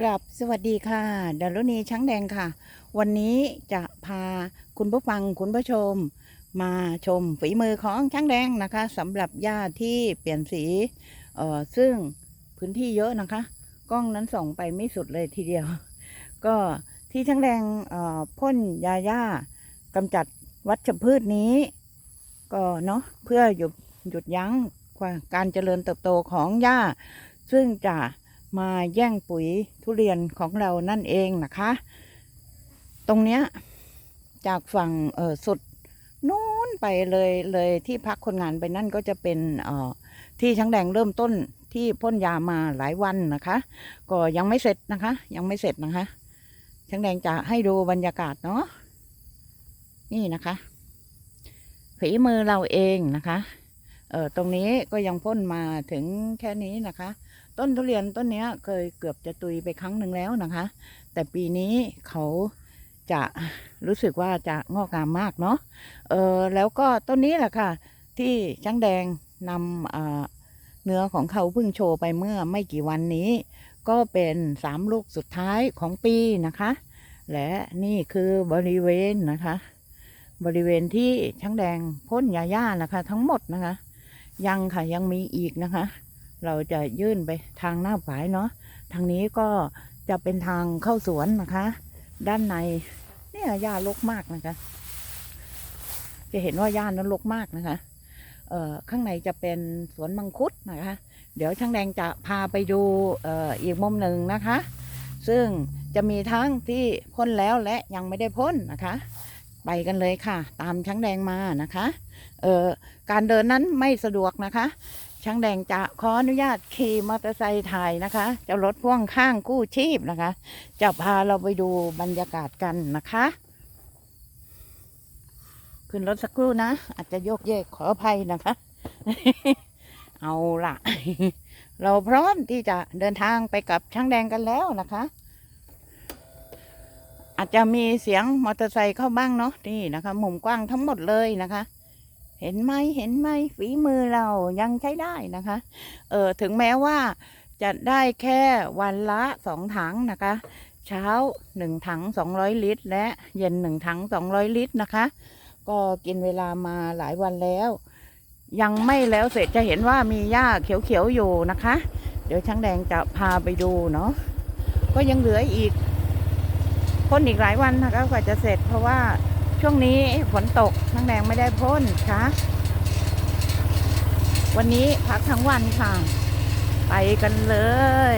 กราบสวัสดีค่ะดารุณีช้างแดงค่ะ วันนี้จะพาคุณผู้ฟังคุณผู้ชม มาชมฝีมือของช้างแดงนะคะสำหรับหญ้าที่เปลี่ยนสีเอ่อซึ่งพื้นที่เยอะนะคะ กล้องนั้นส่องไปไม่สุดเลยทีเดียว ก็ที่ช้างแดงเอ่อพ่นยาหญ้ากำจัดวัชพืชนี้ ก็เนาะเพื่อหยุดหยุดยั้งการเจริญเติบโตของหญ้า ซึ่งจะ มาแย่งปุ๋ยทุเรียนของเรานั่นเองนะคะ ตรงเนี้ยจากฝั่งเออสุดนู้นไปเลยเลยที่พักคนงานไปนั่นก็จะเป็นเออที่ช้างแดงเริ่มต้นที่พ่นยามาหลายวันนะคะ ก็ยังไม่เสร็จนะคะ ยังไม่เสร็จนะคะช้างแดงจะให้ดูบรรยากาศเนาะนี่นะคะฝีมือเราเองนะคะเออตรงนี้ก็ยังพ่นมาถึงแค่นี้นะคะ ต้นทุเรียนต้นนี้เคยเกือบจะตุยไปครั้งหนึ่งแล้วนะคะ แต่ปีนี้เขาจะรู้สึกว่าจะงอกงามมากเนาะเออแล้วก็ต้นนี้แหละค่ะ ที่ช้างแดงนำเนื้อของเขาเพิ่งโชว์ไปเมื่อไม่กี่วันนี้ ก็เป็นสามลูกสุดท้ายของปีนะคะ และนี่คือบริเวณนะคะ บริเวณที่ช้างแดงพ่นยาย่านะคะ ทั้งหมดนะคะ ยังค่ะยังมีอีกนะคะ เราจะยื่นไปทางหน้าฝายเนาะทางนี้ก็จะเป็นทางเข้าสวนนะคะ ด้านในเนี่ยหญ้ารกมากนะคะ จะเห็นว่าหญ้านั้นรกมากนะคะเอ่อข้างในจะเป็นสวนมังคุดนะคะ เดี๋ยวช่างแดงจะพาไปดูเอ่ออีกมุมหนึ่งนะคะ ซึ่งจะมีทั้งที่พ่นแล้วและยังไม่ได้พ่นนะคะ ไปกันเลยค่ะ ตามช้างแดงมานะคะเอ่อการเดินนั้นไม่สะดวกนะคะ ช่างแดงจะขออนุญาตขี่มอเตอร์ไซค์ถ่ายนะคะเจะรถพ่วงข้างกู้ชีพนะคะ จะพาเราไปดูบรรยากาศกันนะคะ ขึ้นรถสักครู่นะ อาจจะโยกเยกขออภัยนะคะ เอาล่ะ เราพร้อมที่จะเดินทางไปกับช่างแดงกันแล้วนะคะ อาจจะมีเสียงมอเตอร์ไซค์เข้าบ้างเนาะนี่นะคะ มุมกว้างทั้งหมดเลยนะคะ เห็นไหมเห็นไหมฝีมือเรายังใช้ได้นะคะ เออถึงแม้ว่าจะได้แค่วันละสองถังนะคะ เช้าหนึ่งถังสองร้อยลิตร และเย็นหนึ่งถังสองร้อยลิตรนะคะ ก็กินเวลามาหลายวันแล้ว ยังไม่แล้วเสร็จจะเห็นว่ามีหญ้าเขียวๆอยู่นะคะ เดี๋ยวช่างแดงจะพาไปดูเนาะก็ยังเหลืออีกพ่นอีกหลายวันนะคะกว่าจะเสร็จเพราะว่า ช่วงนี้ฝนตกช่างแดงไม่ได้พ่นค่ะ วันนี้พักทั้งวันค่ะ ไปกันเลย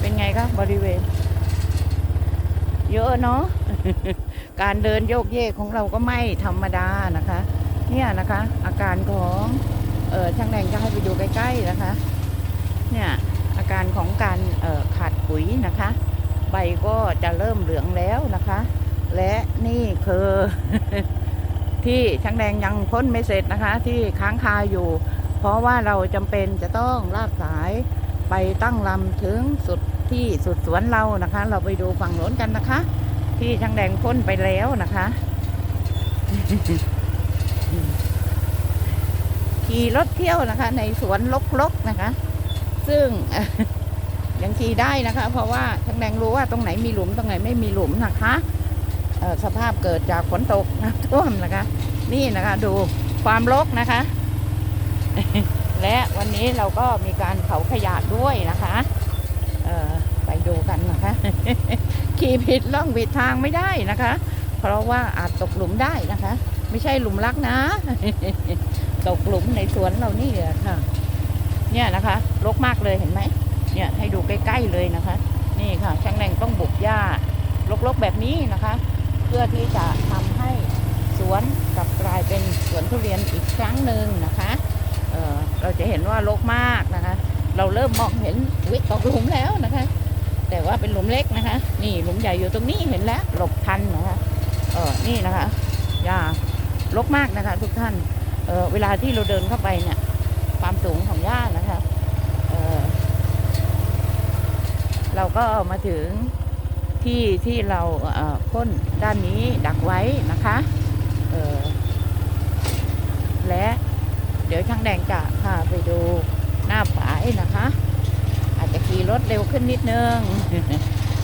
เป็นไงคะบริเวณ เยอะเนาะการเดินโยกเยกของเราก็ไม่ธรรมดานะคะ เนี่ยนะคะ อาการของเออช่างแดงจะให้ไปดูใกล้ๆนะคะ เนี่ยอาการของการเออขาดปุ๋ยนะคะ ใบก็จะเริ่มเหลืองแล้วนะคะ และนี่คือ ที่ช่างแดงยังพ่นไม่เสร็จนะคะ ที่ค้างคาอยู่ เพราะว่าเราจำเป็นจะต้องลากสายไปตั้งลำถึงสุดที่สุดสวนเรานะคะ เราไปดูฝั่งโน้นกันนะคะ ที่ช่างแดงพ่นไปแล้วนะคะขี่รถเที่ยวนะคะ ในสวนลกๆนะคะ ซึ่ง ยังขี่ได้นะคะ เพราะว่าช่างแดงรู้ว่าตรงไหนมีหลุมตรงไหนไม่มีหลุมนะคะสภาพเกิดจากฝนตกน้ำท่วมนะคะ นี่นะคะดูความรกนะคะ และวันนี้เราก็มีการเผาขยะด้วยนะคะไปดูกันนะคะ ขี่ผิดล่องผิดทางไม่ได้นะคะ เพราะว่าอาจตกหลุมได้นะคะ ไม่ใช่หลุมรักนะ ตกหลุมในสวนเรานี่แหละค่ะ เนี่ยนะคะรกมากเลยเห็นไหม เนี่ยให้ดูใกล้ๆเลยนะคะ นี่ค่ะช่างแรงต้องบุกหญ้ารกๆแบบนี้นะคะ เพื่อที่จะทำให้สวนกลับกลายเป็นสวนทุเรียนอีกครั้งหนึ่งนะคะเเราจะเห็นว่ารกมากนะคะ เราเริ่มมองเห็นวิตกหลุมแล้วนะคะ แต่ว่าเป็นหลุมเล็กนะคะ นี่หลุมใหญ่อยู่ตรงนี้เห็นแล้วหลบทันนะคะเออนี่นะคะหญ้ารกมากนะคะ ทุกท่านเเวลาที่เราเดินเข้าไปเนี่ยความสูงของหญ้านะคะเออ เราก็มาถึงที่ที่เราเพ่นด้านนี้ดักไว้นะคะและเดี๋ยวช่างแดงจะพาไปดูหน้าฝายนะคะ อาจจะขี่รถเร็วขึ้นนิดนึง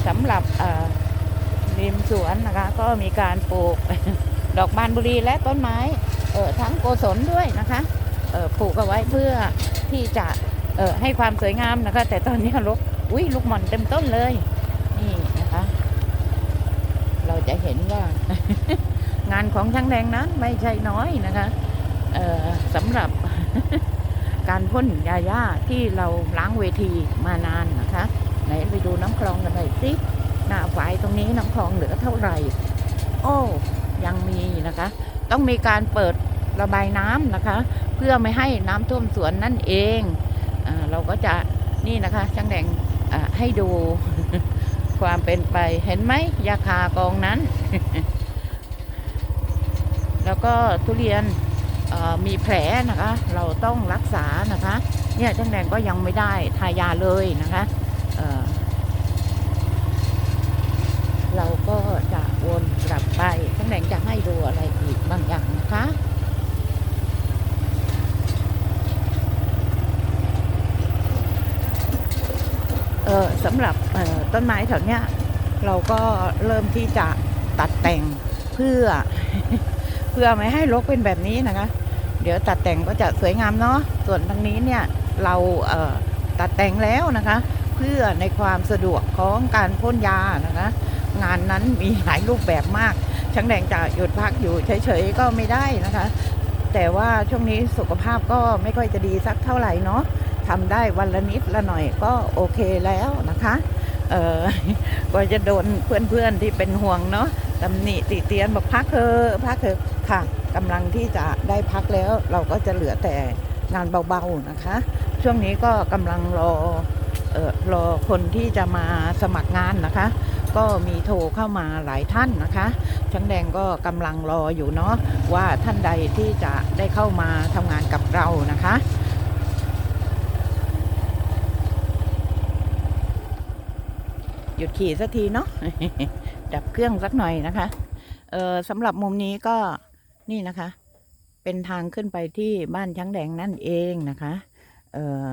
สำหรับริมสวนนะคะ ก็มีการปลูกดอกบานบุรีและต้นไม้เออทั้งโกศลด้วยนะคะเออปลูกเอาไว้เพื่อที่จะเออให้ความสวยงามนะคะ แต่ตอนนี้รก อุ้ยลูกหม่อนเต็มต้นเลย นี่นะคะ เราจะเห็นว่า งานของช่างแดงนั้นไม่ใช่น้อยนะคะสำหรับการพ่นยาย่าที่เราล้างเวทีมานานนะคะไหนไปดูน้ำคลองกันหน่อยสิหน้าฝายตรงนี้น้ำคลองเหลือเท่าไหร่ โอ้ยังมีนะคะ ต้องมีการเปิดระบายน้ำนะคะ เพื่อไม่ให้น้ำท่วมสวนนั่นเองอเราก็จะนี่นะคะช่างแดง ให้ดูความเป็นไปเห็นไหมยาคากองนั้น แล้วก็ทุเรียนมีแผลนะคะ เราต้องรักษานะคะ เนี่ยช่างแดงก็ยังไม่ได้ทายาเลยนะคะเเราก็จะวนกลับไปช่างแดงจะให้ดูอะไรอีกบางอย่างนะคะ เออ สำหรับต้นไม้แถวเนี้ยเราก็เริ่มที่จะตัดแต่งเพื่อ เพื่อไม่ให้รกเป็นแบบนี้นะคะ เดี๋ยวตัดแต่งก็จะสวยงามเนาะส่วนทางนี้เนี่ยเราเตัดแต่งแล้วนะคะ เพื่อในความสะดวกของการพ่นยานะคะ งานนั้นมีหลายรูปแบบมากช่างแดงจะหยุดพักอยู่เฉยๆก็ไม่ได้นะคะ แต่ว่าช่วงนี้สุขภาพก็ไม่ค่อยจะดีสักเท่าไหร่เนาะ ทำได้วันละนิดละหน่อยก็โอเคแล้วนะคะเออก็จะโดนเพื่อนๆที่เป็นห่วงเนาะตำหนิติเตียนบอกพักเถอะพักเถอะค่ะกำลังที่จะได้พักแล้ว เราก็จะเหลือแต่งานเบาๆนะคะ ช่วงนี้ก็กำลังรอเออรอคนที่จะมาสมัครงานนะคะ ก็มีโทรเข้ามาหลายท่านนะคะช่างแดงก็กำลังรออยู่เนาะว่าท่านใดที่จะได้เข้ามาทำงานกับเรานะคะ หยุดขี่สักทีเนาะดับเครื่องสักหน่อยนะคะเออสำหรับมุมนี้ก็นี่นะคะ เป็นทางขึ้นไปที่บ้านช้างแดงนั่นเองนะคะเออ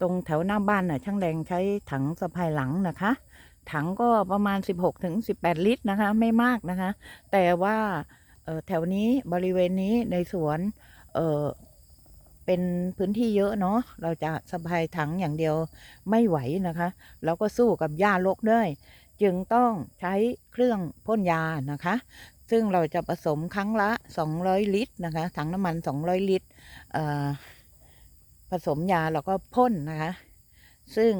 ตรงแถวหน้าบ้านน่ะช่างแดงใช้ถังสะพายหลังนะคะ ถังก็ประมาณ 16ถึง18 ลิตรนะคะ ไม่มากนะคะ แต่ว่าเออแถวนี้บริเวณนี้ในสวน เป็นพื้นที่เยอะเนาะเราจะสะพายถังอย่างเดียวไม่ไหวนะคะแล้วก็สู้กับหญ้ารกด้วย จึงต้องใช้เครื่องพ่นยานะคะ ซึ่งเราจะผสมครั้งละ 200 ลิตรนะคะถังน้ำมัน 200 ลิตรผสมยาแล้วก็พ่นนะคะซึ่ง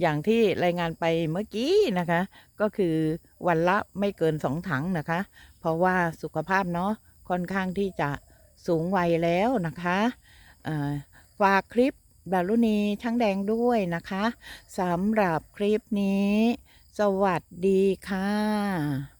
อย่างที่รายงานไปเมื่อกี้นะคะ ก็คือวันละไม่เกินสองถังนะคะ เพราะว่าสุขภาพเนาะค่อนข้างที่จะสูงวัยแล้วนะคะ ฝากคลิปบารุณีช่างแดงด้วยนะคะสำหรับคลิปนี้ สวัสดีค่ะ